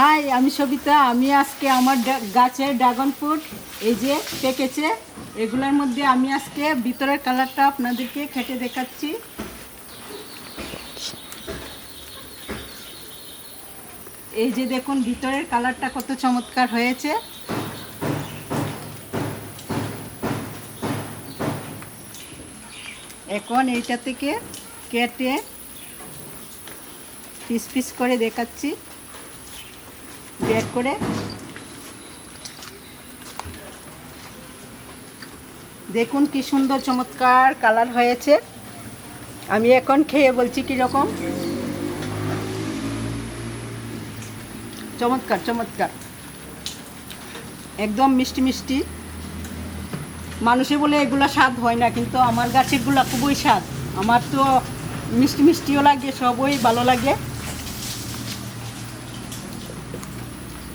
High, আমি সবিতা। আমি আজকে আমার গাছের ড্রাগন ফ্রুট, এই যে পেকেছে, এগুলোর মধ্যে আমি আজকে ভিতরের কালারটা আপনাদেরকে খেটে দেখাচ্ছি। এই যে দেখুন, ভিতরের কালারটা কত চমৎকার হয়েছে। এখন এইটা থেকে কেটে পিস পিস করে দেখাচ্ছি। বের করে দেখুন কি সুন্দর চমৎকার কালার হয়েছে। আমি এখন খেয়ে বলছি কীরকম। চমৎকার চমৎকার। একদম মিষ্টি মিষ্টি। মানুষে বলে এগুলো স্বাদ হয় না, কিন্তু আমার গাছেরগুলো খুবই স্বাদ। আমার তো মিষ্টি, মিষ্টিও লাগে, সবই ভালো লাগে।